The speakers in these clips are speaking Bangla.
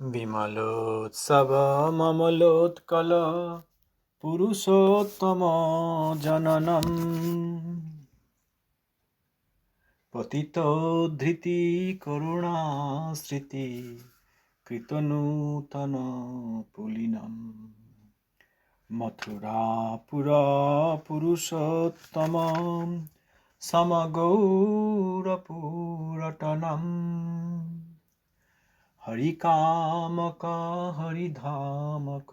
বিমলোৎসব মমলোৎকল পুরুষোত্তম জননম। পতিত ধৃতি করুণা স্মৃতি কৃতনূতন পুলিনম। মথুরাপুর পুরুষোত্তম সমগৌরপুরটনম হরিকামক হরিধামক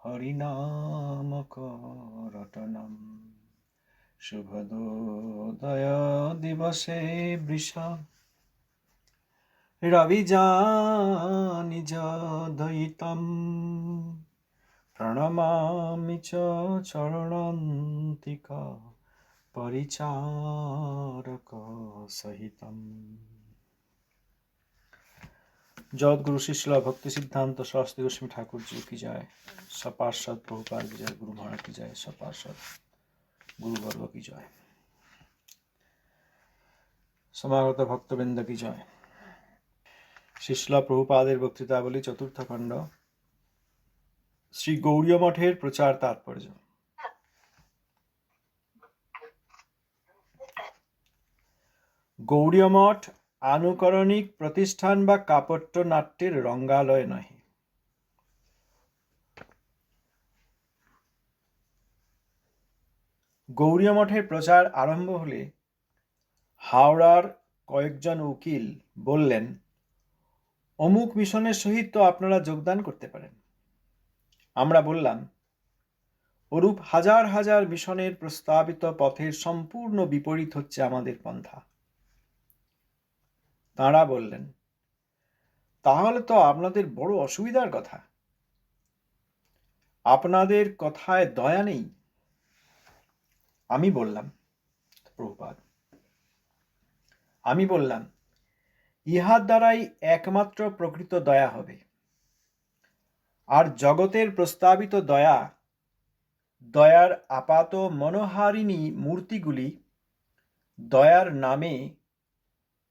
হরিনামক রটনম শুভদোদয় দিবসে বৃষ রবিজানিজ দয়িতম প্রণমামি চ চরণন্তিক পরিচারক সহিতম জগৎগুরু শিশলা ভক্তি সিদ্ধান্ত সরস্বতী গোস্বামী ঠাকুর জি কি যায়? সপার্ষদ প্রভুপাল কি যায়? গুরু মহারাজ কি যায়? সপার্ষদ গুরুবর্গ কি জয় সমাগত ভক্তবৃন্দ কি জয় শিশলা প্রভুপাদের বক্তৃতাবলী চতুর্থ খণ্ড। শ্রী গৌরীয় মঠের প্রচার তাৎপর্য। গৌরীয় মঠ আনুকরণিক প্রতিষ্ঠান বা কাপট্য নাট্যের রঙ্গালয় নহে। গৌরীয় মঠের প্রচার আরম্ভ হলে হাওড়ার কয়েকজন উকিল বললেন, অমুক মিশনের সহিত তো আপনারা যোগদান করতে পারেন। আমরা বললাম, ওরূপ হাজার হাজার মিশনের প্রস্তাবিত পথের সম্পূর্ণ বিপরীত হচ্ছে আমাদের পন্থা। তাঁরা বললেন, তাহলে তো আপনাদের বড় অসুবিধার কথা। আপনাদের কথায় দয়া নেই? আমি বললাম, প্রভুপাদ, আমি বললাম, ইহার দ্বারাই একমাত্র প্রকৃত দয়া হবে। আর জগতের প্রস্তাবিত দয়া, দয়ার আপাত মনোহারিণী মূর্তিগুলি দয়ার নামে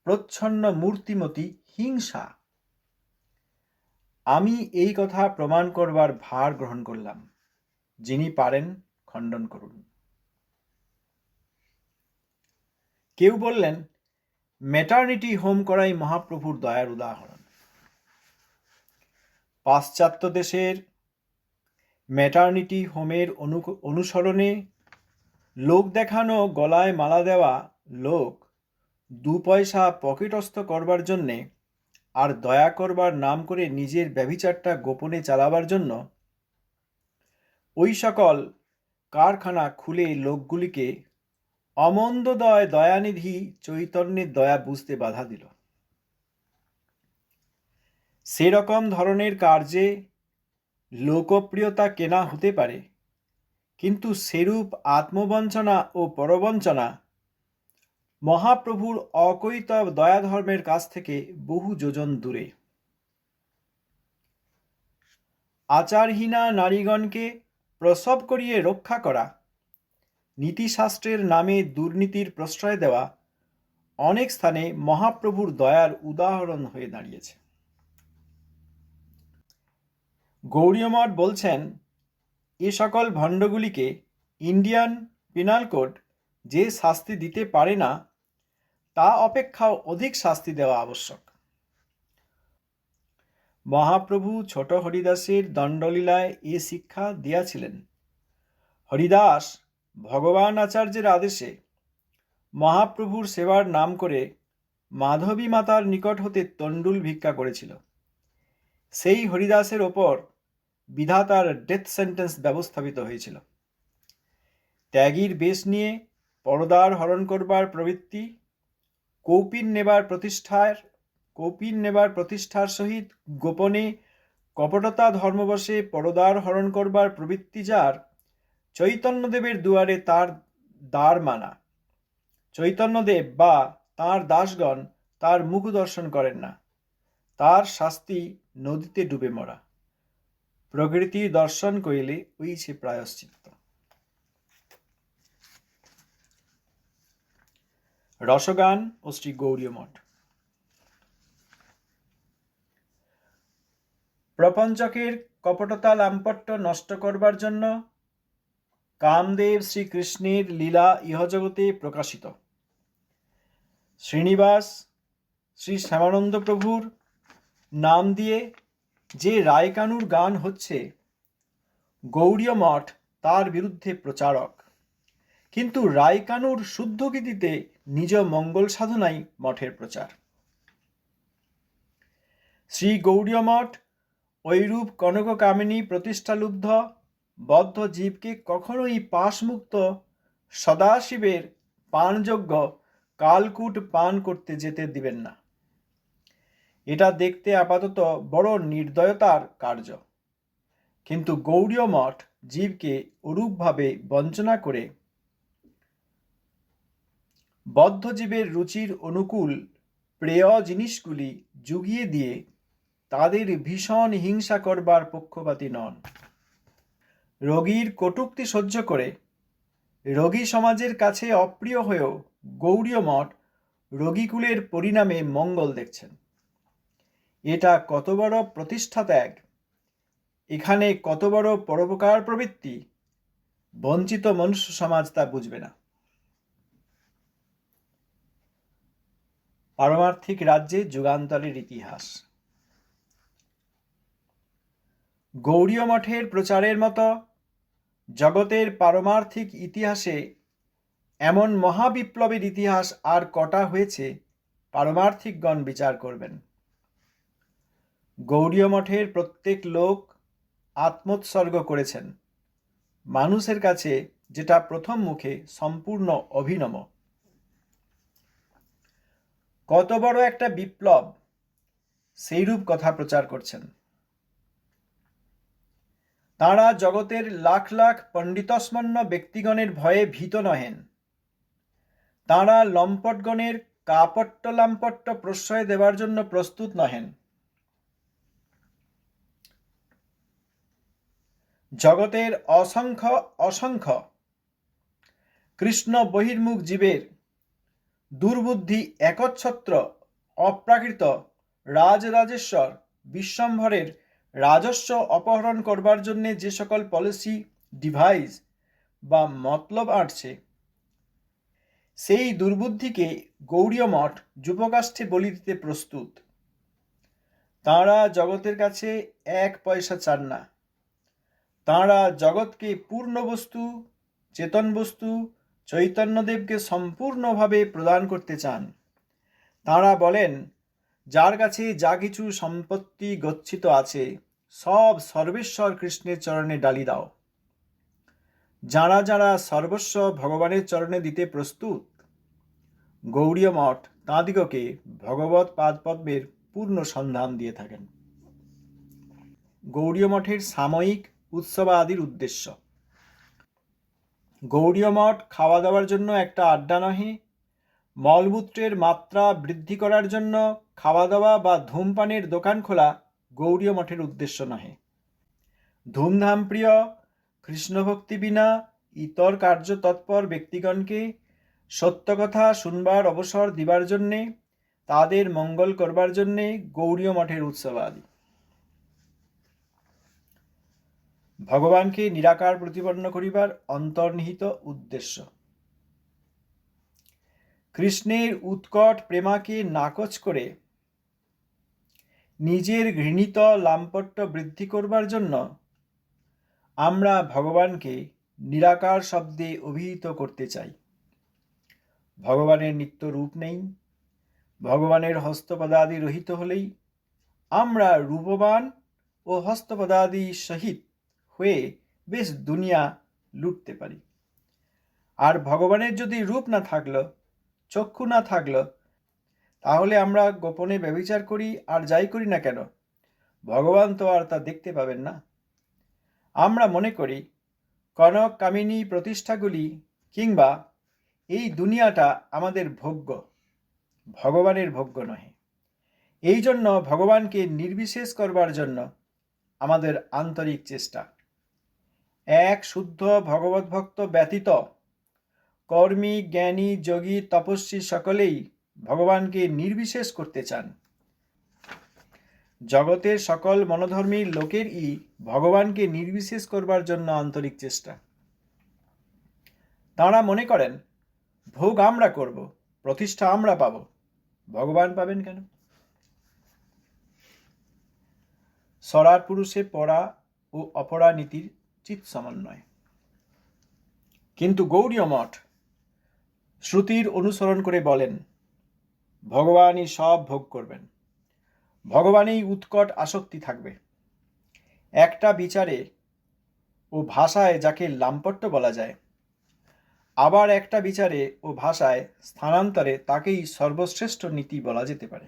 প্রচ্ছন্ন মূর্তিমতি হিংসা। আমি এই কথা প্রমাণ করবার ভার গ্রহণ করলাম। যিনি পারেন খণ্ডন করুন। কেউ বললেন মেটার্নিটি হোম করাই মহাপ্রভুর দয়ার উদাহরণ। পাশ্চাত্য দেশের ম্যাটার্নিটি হোমের অনুসরণে লোক দেখানো, গলায় মালা দেওয়া লোক দু পয়সা পকেটস্থ করবার জন্যে আর দয়া করবার নাম করে নিজের ব্যভিচারটা গোপনে চালাবার জন্য ওই সকল কারখানা খুলে লোকগুলিকে অমন্দদয় দয়ানিধি, চৈতন্যের দয়া বুঝতে বাধা দিল। সেরকম ধরনের কার্যে লোকপ্রিয়তা কেনা হতে পারে, কিন্তু সেরূপ আত্মবঞ্চনা ও পরবঞ্চনা মহাপ্রভুর অকৈত দয়াধর্মের কাছ থেকে বহু যোজন দূরে। আচারহীনা নারীগণকে প্রসব করিয়ে রক্ষা করা, নীতিশাস্ত্রের নামে দুর্নীতির প্রশ্রয় দেওয়া অনেক স্থানে মহাপ্রভুর দয়ার উদাহরণ হয়ে দাঁড়িয়েছে। গৌরীয়মঠ বলছেন, এ সকল ভণ্ডগুলিকে ইন্ডিয়ান পিনাল কোড যে শাস্তি দিতে পারে না তা অপেক্ষাও অধিক শাস্তি দেওয়া আবশ্যক। মহাপ্রভু ছোট হরিদাসের দণ্ডলীলায় এ শিক্ষা দিয়াছিলেন। হরিদাস ভগবান আচার্যের আদেশে মহাপ্রভুর সেবার নাম করে মাধবী মাতার নিকট হতে তণ্ডুল ভিক্ষা করেছিল। সেই হরিদাসের ওপর বিধাতার ডেথ সেন্টেন্স ব্যবস্থাপিত হয়েছিল। ত্যাগীর বেশ নিয়ে পরদার হরণ করবার প্রবৃত্তি কৌপিন নেবার প্রতিষ্ঠার, কৌপিন নেবার প্রতিষ্ঠার সহিত গোপনে কপটতা ধর্মবশে পরদার হরণ করবার প্রবৃত্তি যার, চৈতন্যদেবের দুয়ারে তার দ্বার মানা। চৈতন্যদেব বা তার দাসগণ তার মুখ দর্শন করেন না। তার শাস্তি নদীতে ডুবে মরা। প্রকৃতি দর্শন করিলে ওইছে প্রায়শ্চিত্ত। রসগান ও শ্রী গৌরীয় মঠ। প্রপঞ্চকের কপটতা লাম্পট্য নষ্ট করবার জন্য কামদেব শ্রীকৃষ্ণের লীলা ইহজগতে প্রকাশিত। শ্রীনিবাস, শ্রী শ্যামানন্দ প্রভুর নাম দিয়ে যে রায়কানুর গান হচ্ছে গৌড়ীয় মঠ, তার বিরুদ্ধে প্রচারক। কিন্তু রায়কানুর শুদ্ধগীতিতে নিজ মঙ্গল সাধনাই মঠের প্রচার। শ্রী গৌড়ীয় মঠ, ঐরূপ কনককামিনী প্রতিষ্ঠালুব্ধ, বদ্ধ জীবকে কখনোই পাশমুক্ত, সদাশিবের পানযোগ্য কালকুট পান করতে যেতে দিবেন না। এটা দেখতে আপাতত বড় নির্দয়তার কার্য। কিন্তু গৌড়ীয় মঠ জীবকে ওরূপভাবে বঞ্চনা করে বদ্ধজীবের রুচির অনুকূল প্রেয় জিনিসগুলি জুগিয়ে দিয়ে তাদের ভীষণ হিংসা করবার পক্ষপাতী নন। রোগীর কটূক্তি সহ্য করে রোগী সমাজের কাছে অপ্রিয় হয়েও গৌড়ীয় মঠ রোগীকুলের পরিণামে মঙ্গল দেখছেন। এটা কত বড় প্রতিষ্ঠা ত্যাগ! এখানে কত বড় পরোপকার প্রবৃত্তি! বঞ্চিত মনুষ্য সমাজ তা বুঝবে না। পারমার্থিক রাজ্যে যুগান্তরের ইতিহাস। গৌড়ীয় মঠের প্রচারের মতো জগতের পারমার্থিক ইতিহাসে এমন মহাবিপ্লবের ইতিহাস আর কটা হয়েছে, পারমার্থিকগণ বিচার করবেন। গৌড়ীয় মঠের প্রত্যেক লোক আত্মোৎসর্গ করেছেন। মানুষের কাছে যেটা প্রথম মুখে সম্পূর্ণ অভিনব। কত বড় একটা বিপ্লব, সেইরূপ কথা প্রচার করছেন। তাঁরা জগতের লাখ লাখ পণ্ডিতস্মন্ন ব্যক্তিগণের ভয়ে ভীত নহেন। তাঁরা লম্পটগণের কাপট্ট লাম্পট্য প্রশ্রয় দেবার জন্য প্রস্তুত নহেন। জগতের অসংখ্য অসংখ্য কৃষ্ণ বহির্মুখ জীবের দুর্বুদ্ধি, একচ্ছত্র, অপ্রাকৃত, রাজরাজেশ্বর, বিশ্বম্ভরের রাজস্ব অপহরণ করবার জন্য যে সকল পলিসি ডিভাইস বা মতলব আঁটছে, সেই দুর্বুদ্ধিকে গৌড়ীয় মঠ যুবকাষ্ঠে বলি দিতে প্রস্তুত। তাঁরা জগতের কাছে এক পয়সা চান না। তাঁরা জগৎকে পূর্ণ বস্তু, চেতন বস্তু চৈতন্যদেবকে সম্পূর্ণভাবে প্রদান করতে চান। তাঁরা বলেন, যার কাছে যা কিছু সম্পত্তি গচ্ছিত আছে, সব সর্বেশ্বর কৃষ্ণের চরণে ডালি দাও। যারা যারা সর্বস্ব ভগবানের চরণে দিতে প্রস্তুত গৌড়ীয় মঠ তাঁদিগকে ভগবত পাদপদ্মের পূর্ণ সন্ধান দিয়ে থাকেন। গৌড়ীয় মঠের সাময়িক উৎসবাদির উদ্দেশ্য। গৌড়ীয় মঠ খাওয়া দাওয়ার জন্য একটা আড্ডা নহে, মলমূত্রের মাত্রা বৃদ্ধি করার জন্য খাওয়া দাওয়া বা ধূমপানের দোকান খোলা গৌড়ীয় মঠের উদ্দেশ্য নহে। ধুমধাম প্রিয়, কৃষ্ণভক্তি বিনা ইতর কার্য তৎপর ব্যক্তিগণকে সত্য কথা শুনবার অবসর দিবার জন্যে, তাদের মঙ্গল করবার জন্যে গৌড়ীয় মঠের উৎসব আদি। ভগবানকে নিরাকার প্রতিপন্ন করিবার অন্তর্নিহিত উদ্দেশ্য। কৃষ্ণের উৎকট প্রেমাকে নাকচ করে নিজের ঘৃণিত লাম্পট্য বৃদ্ধি করবার জন্য আমরা ভগবানকে নিরাকার শব্দে অভিহিত করতে চাই। ভগবানের নিত্য রূপ নেই, ভগবানের হস্তপদাদি রহিত হলেই আমরা রূপবান ও হস্তপদাদি সহিত হয়ে বেশ দুনিয়া লুটতে পারি। আর ভগবানের যদি রূপ না থাকল, চক্ষু না থাকল, তাহলে আমরা গোপনে ব্যবিচার করি আর যাই করি না কেন? ভগবান তো আর তা দেখতে পাবেন না। আমরা মনে করি, কনক, কামিনী, প্রতিষ্ঠাগুলি কিংবা এই দুনিয়াটা আমাদের ভোগ্য, ভগবানের ভোগ্য নহে। এই জন্য ভগবানকে নির্বিশেষ করবার জন্য আমাদের আন্তরিক চেষ্টা। এক শুদ্ধ ভগবত ভক্ত ব্যতীত, কর্মী, জ্ঞানী, যোগী, তপস্বী সকলেই ভগবানকে নির্বিশেষ করতে চান। জগতের সকল মনোধর্মীর লোকেরই ভগবানকে নির্বিশেষ করবার জন্য আন্তরিক চেষ্টা। তাঁরা মনে করেন, ভোগ আমরা করব, প্রতিষ্ঠা আমরা পাব। ভগবান পাবেন কেন? সরার পুরুষে পড়া ও অপরা নীতির চিত সমন্বয় কিন্তু গৌরীয় মঠ শ্রুতির অনুসরণ করে বলেন, ভগবানই সব ভোগ করবেন। ভগবানেই উৎকট আসক্তি থাকবে। একটা বিচারে ও ভাষায় যাকে লাম্পট্য বলা যায়, আবার একটা বিচারে ও ভাষায় স্থানান্তরে তাকেই সর্বশ্রেষ্ঠ নীতি বলা যেতে পারে।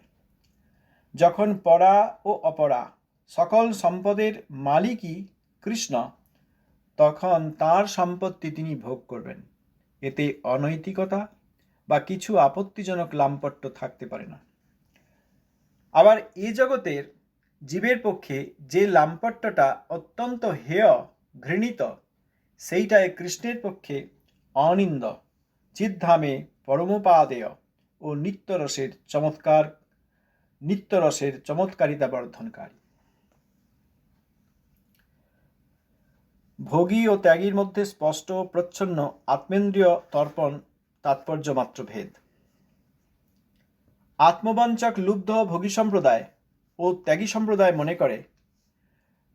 যখন পরা ও অপরা সকল সম্পদের মালিকই কৃষ্ণ তখন তার সম্পত্তি তিনি ভোগ করবেন। এতে অনৈতিকতা বা কিছু আপত্তিজনক লাম্পট্য থাকতে পারে না। আবার এ জগতের জীবের পক্ষে যে লাম্পট্যটা অত্যন্ত হেয়, ঘৃণিত সেইটায় কৃষ্ণের পক্ষে অনিন্দ, চিদ্ধামে পরমোপাদেয় ও নিত্যরসের চমৎকার নিত্যরসের চমৎকারিতা বর্ধনকারী ভোগী ও ত্যাগীর মধ্যে স্পষ্ট, প্রচ্ছন্ন, আত্মেন্দ্রীয় তর্পণ, তাৎপর্য মাত্র ভেদ আত্মবাঞ্চক লুব্ধ ভোগী সম্প্রদায় ও ত্যাগী সম্প্রদায় মনে করে,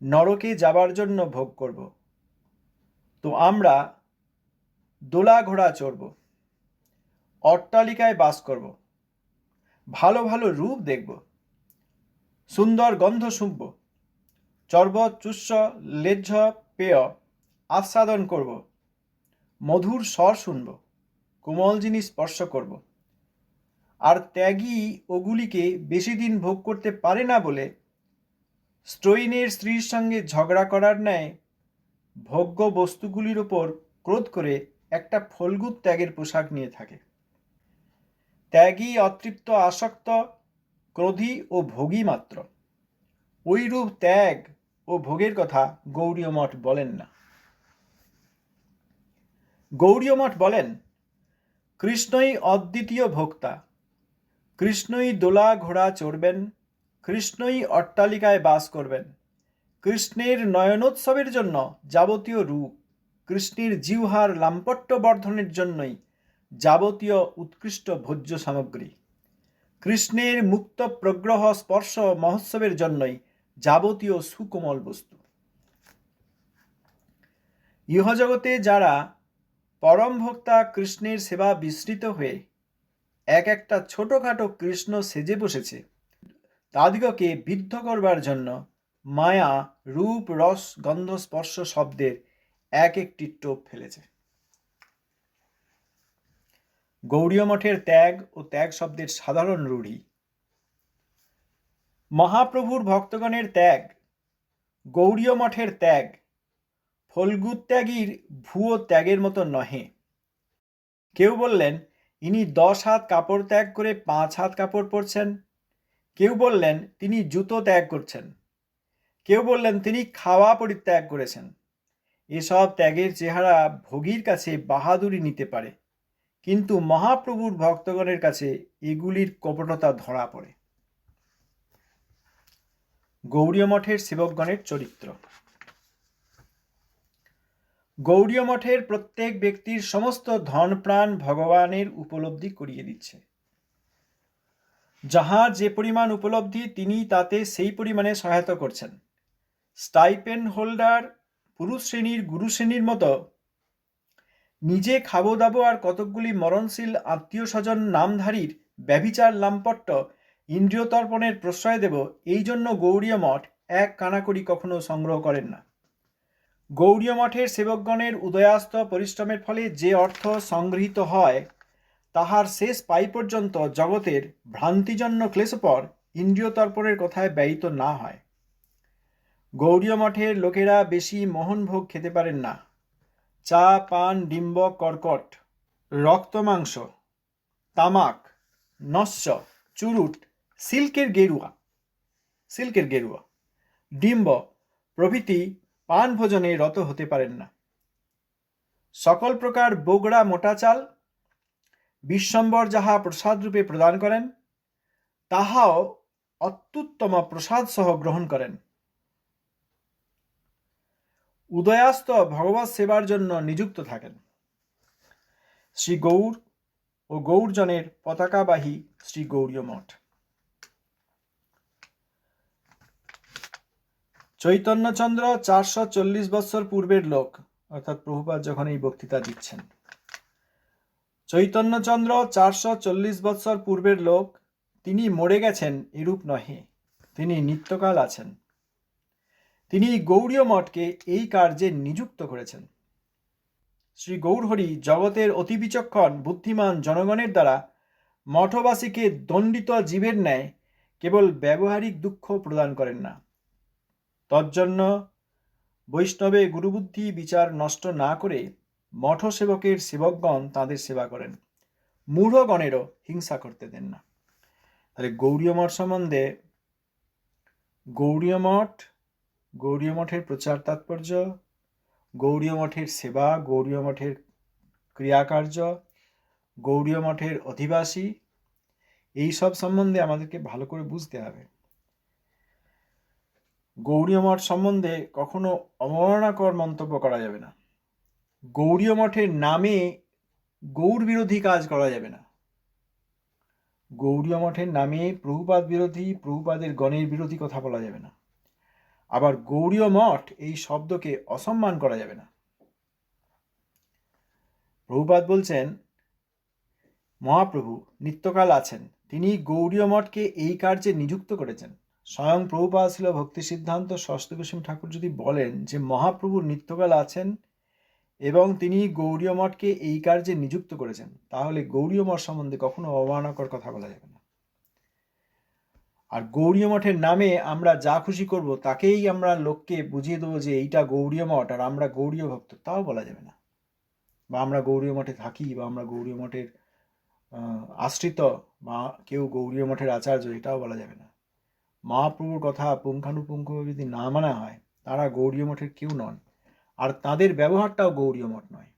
নরকে যাবার জন্য ভোগ করব। তো আমরা দোলা ঘোড়া চড়ব, অট্টালিকায় বাস করব, ভালো ভালো রূপ দেখব, সুন্দর গন্ধ শুঁকব চর্বত চুস্স লেজ্জ পেয় আস্বাদন করব। মধুর স্বর শুনব। কোমল জিনিস স্পর্শ করব। আর ত্যাগী ওগুলিকে বেশি দিন ভোগ করতে পারে না বলে স্ট্রইনের স্ত্রীর সঙ্গে ঝগড়া করার ন্যায় ভোগ্য বস্তুগুলির ওপর ক্রোধ করে একটা ফলগুত ত্যাগের পোশাক নিয়ে থাকে। ত্যাগী অতৃপ্ত আসক্ত, ক্রোধী ও ভোগী মাত্র। ওইরূপ ত্যাগ ও ভোগের কথা গৌরীয় মঠ বলেন না। গৌরীয় মঠ বলেন, কৃষ্ণই অদ্বিতীয় ভোক্তা। কৃষ্ণই দোলা ঘোড়া চড়বেন। কৃষ্ণই অট্টালিকায় বাস করবেন। কৃষ্ণের নয়নোৎসবের জন্য যাবতীয় রূপ, কৃষ্ণের জিহ্বার লাম্পট্য বর্ধনের জন্যই যাবতীয় উৎকৃষ্ট ভোজ্য সামগ্রী। কৃষ্ণের মুক্ত প্রগ্রহ স্পর্শ মহোৎসবের জন্যই যাবতীয় সুকোমল বস্তু। ইহজগতে যারা পরম ভক্তা কৃষ্ণের সেবা বিস্মৃত হয়ে এক একটা ছোটখাটো কৃষ্ণ সেজে বসেছে, তাদিগকে বিদ্ধ করবার জন্য মায়া, রূপ, রস, গন্ধ, স্পর্শ শব্দের এক একটি টোপ ফেলেছে। গৌড়ীয় মঠের ত্যাগ ও ত্যাগ শব্দের সাধারণ রূঢ়ি মহাপ্রভুর ভক্তগণের ত্যাগ গৌড়ীয় মঠের ত্যাগ ফল্গুত্যাগীর ভুয়ো ত্যাগের মতো নহে। কেউ বললেন, ইনি দশ হাত কাপড় ত্যাগ করে পাঁচ হাত কাপড় পরছেন। কেউ বললেন, তিনি জুতো ত্যাগ করছেন। কেউ বললেন, তিনি খাওয়া পরিত্যাগ করেছেন। এসব ত্যাগের চেহারা ভোগীর কাছে বাহাদুরি নিতে পারে, কিন্তু মহাপ্রভুর ভক্তগণের কাছে এগুলির কপটতা ধরা পড়ে। গৌরীয় মঠের সেবকগণের চরিত্র। গৌরীয় মঠের প্রত্যেক ব্যক্তির সমস্ত ধন প্রাণ ভগবানের উপলব্ধি করিয়ে দিচ্ছে। যাহার যে পরিমাণ উপলব্ধি তিনি তাতে সেই পরিমাণে সহায়তা করছেন। স্টাইপেন হোল্ডার, পুরুষ শ্রেণির, গুরু শ্রেণির মতো নিজে খাব দাবো আর কতকগুলি মরণশীল আত্মীয় স্বজন নামধারীর ব্যভিচার লাম্পট্য ইন্দ্রিয় তর্পণের প্রশ্রয় দেব, এই জন্য গৌরীয় মঠ এক কানাকড়ি কখনো সংগ্রহ করেন না। গৌরীয় মঠের সেবকগণের উদয়াস্ত পরিশ্রমের ফলে যে অর্থ সংগৃহীত হয়, তাহার শেষ পাই পর্যন্ত জগতের ভ্রান্তিজন্য ক্লেশপর ইন্দ্রিয় তর্পণের কথায় ব্যয়িত না হয়। গৌরীয় মঠের লোকেরা বেশি মোহনভোগ খেতে পারেন না। চা, পান, ডিম্ব, কর্কট, রক্ত মাংস, তামাক, নস্য, চুরুট সিল্কের গেরুয়া সিল্কের গেরুয়া। ডিম্ব, প্রভৃতি পান ভোজনে রত হতে পারেন না। সকল প্রকার বগড়া মোটা চাল বিশ্বম্বর যাহা প্রসাদ রূপে প্রদান করেন, তাহাও অত্যুত্তম প্রসাদ সহ গ্রহণ করেন। উদয়াস্ত ভগবত সেবার জন্য নিযুক্ত থাকেন। শ্রী গৌর ও গৌরজনের পতাকাবাহী শ্রী গৌরীয় মঠ। চৈতন্যচন্দ্র চারশো চল্লিশ বৎসর পূর্বের লোক, অর্থাৎ প্রভুপাদ যখন এই বক্তৃতা দিচ্ছেন। চৈতন্যচন্দ্র চারশো চল্লিশ বৎসর পূর্বের লোক, তিনি মরে গেছেন এরূপ নহে, তিনি নিত্যকাল আছেন। তিনি গৌড়ীয় মঠকে এই কার্যে নিযুক্ত করেছেন। শ্রী গৌরহরি জগতের অতি বিচক্ষণ, বুদ্ধিমান জনগণের দ্বারা মঠবাসীকে দণ্ডিত জীবের ন্যায় কেবল ব্যবহারিক দুঃখ প্রদান করেন না। তজ্জন্য বৈষ্ণবে গুরুবুদ্ধি বিচার নষ্ট না করে মঠ সেবকের সেবকগণ তাদের সেবা করেন। মূঢ়গণেরও হিংসা করতে দেন না। তাহলে গৌরীয় মঠ সম্বন্ধে গৌরীয় মঠ, গৌরীয় মঠের প্রচার তাৎপর্য, গৌরীয় মঠের সেবা, গৌরীয় মঠের ক্রিয়াকার্য, গৌরীয় মঠের অধিবাসী, এই সব সম্বন্ধে আমাদেরকে ভালো করে বুঝতে হবে। গৌরীয় মঠ সম্বন্ধে কখনো অবমাননাকর মন্তব্য করা যাবে না। গৌরীয় মঠের নামে গৌর বিরোধী কাজ করা যাবে না। গৌরীয় মঠের নামে প্রভুপাদ বিরোধী, প্রভুপাদের গণের বিরোধী কথা বলা যাবে না। আবার গৌরীয় মঠ এই শব্দকে অসম্মান করা যাবে না। প্রভুপাদ বলছেন, মহাপ্রভু, নিত্যকাল আছেন। তিনি গৌরীয় মঠকে এই কার্যে নিযুক্ত করেছেন। স্বয়ং প্রভুপাদ ছিল ভক্তি সিদ্ধান্ত ষষ্ঠ গোস্বামী ঠাকুর যদি বলেন যে মহাপ্রভুর নিত্যকাল আছেন এবং তিনি গৌরীয় মঠকে এই কার্যে নিযুক্ত করেছেন, তাহলে গৌরীয় মঠ সম্বন্ধে কখনো অবমাননাকর কথা বলা যাবে না। আর গৌরীয় মঠের নামে আমরা যা খুশি করব, তাকেই আমরা লোককে বুঝিয়ে দেবো যে এইটা গৌরীয় মঠ আর আমরা গৌরীয় ভক্ত, তাও বলা যাবে না। বা আমরা গৌরীয় মঠে থাকি বা আমরা গৌরীয় মঠের আশ্রিত বা কেউ গৌরীয় মঠের আচার্য, এটাও বলা যাবে না। মহাপ্রভুর কথা পুঙ্খানুপুঙ্খ যদি না মানা হয়, তারা গৌরীয় মঠের কেউ নন। আর তাদের ব্যবহারটাও গৌরীয় মঠ নয়।